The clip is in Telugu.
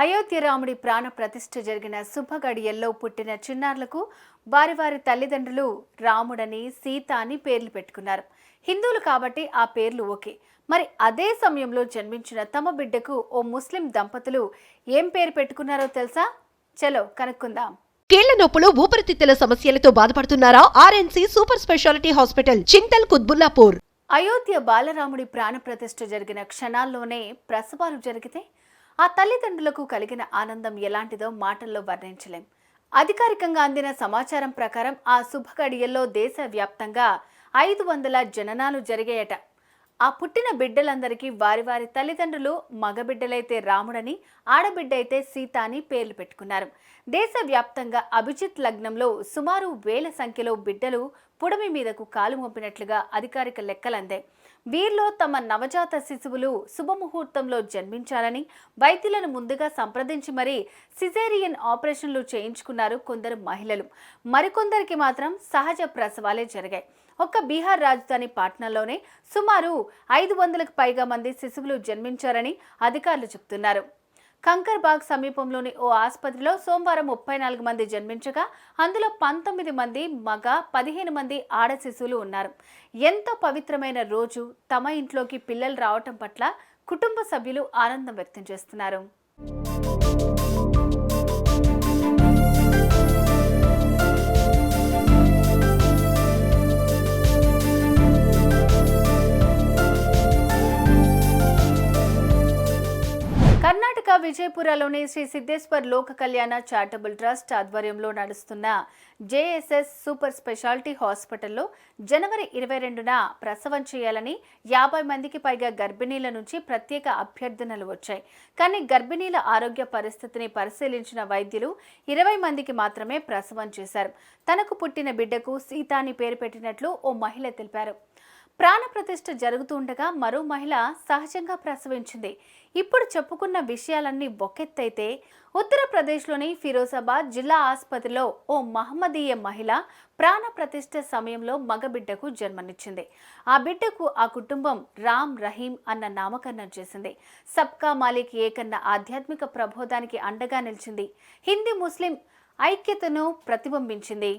అయోధ్య రాముడి ప్రాణ ప్రతిష్ఠ జరిగిన శుభగడియల్లో పుట్టిన చిన్నారులకు వారి వారి తల్లిదండ్రులు రాముడని సీత అని పేర్లు పెట్టుకున్నారు. హిందువులు కాబట్టి ఆ పేర్లు ఓకే. మరి అదే సమయంలో జన్మించిన తమ బిడ్డకు ఓ ముస్లిం దంపతులు ఏం పేరు పెట్టుకున్నారో తెలుసా? చలో కనుక్కుందాం. కీళ్ళ నొప్పులు ఊపిరితిత్తుల సమస్యలతో బాధపడుతున్నారా? RNC super speciality hospital Chintal Kutbullapur. Ayodhya బాలరాముడి ప్రాణప్రతిష్ఠ జరిగిన క్షణాల్లోనే ప్రసవాలు జరిగితే ఆ తల్లిదండ్రులకు కలిగిన ఆనందం ఎలాంటిదో మాటల్లో వర్ణించలేం. అధికారికంగా అందిన సమాచారం ప్రకారం ఆ శుభగడియల్లో దేశవ్యాప్తంగా ఐదు వందల జననాలు జరిగాయట. ఆ పుట్టిన బిడ్డలందరికీ వారి వారి తల్లిదండ్రులు మగబిడ్డలైతే రాముడని ఆడబిడ్డ అయితే సీత అని పేర్లు పెట్టుకున్నారు. దేశవ్యాప్తంగా అభిజిత్ లగ్నంలో సుమారు వేల సంఖ్యలో బిడ్డలు పుడమి మీదకు కాలు మోపినట్లుగా అధికారిక లెక్కలందాయి. వీరిలో తమ నవజాత శిశువులు శుభముహూర్తంలో జన్మించాలని వైద్యులను ముందుగా సంప్రదించి మరీ సిజేరియన్ ఆపరేషన్లు చేయించుకున్నారు కొందరు మహిళలు. మరికొందరికి మాత్రం సహజ ప్రసవాలే జరిగాయి. ఒక్క బీహార్ రాజధాని పాట్నాలోనే సుమారు ఐదు వందలకు పైగా మంది శిశువులు జన్మించారని అధికారులు చెబుతున్నారు కంకర్బాగ్ సమీపంలోని ఓ ఆసుపత్రిలో సోమవారం ముప్పై నాలుగు మంది జన్మించగా అందులో పంతొమ్మిది మంది మగ పదిహేను మంది ఆడ శిశువులు ఉన్నారు. ఎంతో పవిత్రమైన రోజు తమ ఇంట్లోకి పిల్లలు రావటం పట్ల కుటుంబ సభ్యులు ఆనందం వ్యక్తం చేస్తున్నారు. కర్ణాటక విజయపురలోని శ్రీ సిద్ధేశ్వర్ లోక కళ్యాణ చారిటబుల్ ట్రస్ట్ ఆధ్వర్యంలో నడుస్తున్న జేఎస్ఎస్ సూపర్ స్పెషాలిటీ హాస్పిటల్లో జనవరి ఇరవై రెండున ప్రసవం చేయాలని యాభై మందికి పైగా గర్భిణీల నుంచి ప్రత్యేక అభ్యర్థనలు వచ్చాయి. కానీ గర్భిణీల ఆరోగ్య పరిస్థితిని పరిశీలించిన వైద్యులు ఇరవై మందికి మాత్రమే ప్రసవం చేశారు. తనకు పుట్టిన బిడ్డకు సీత అని పేరు పెట్టినట్లు ఓ మహిళ తెలిపారు. ప్రాణప్రతిష్ఠ జరుగుతుండగా మరో మహిళ సహజంగా ప్రసవించింది. ఇప్పుడు చెప్పుకున్న విషయాలన్నీ ఒకెత్తైతే ఉత్తరప్రదేశ్లోని ఫిరోజాబాద్ జిల్లా ఆసుపత్రిలో ఓ మహమ్మదీయ మహిళ ప్రాణప్రతిష్ఠ సమయంలో మగబిడ్డకు జన్మనిచ్చింది. ఆ బిడ్డకు ఆ కుటుంబం రామ్ రహీం అన్న నామకరణం చేసింది. సబ్కా మాలిక్ ఏకన్న ఆధ్యాత్మిక ప్రబోధానికి అండగా నిలిచింది. హిందీ ముస్లిం ఐక్యతను ప్రతిబింబించింది.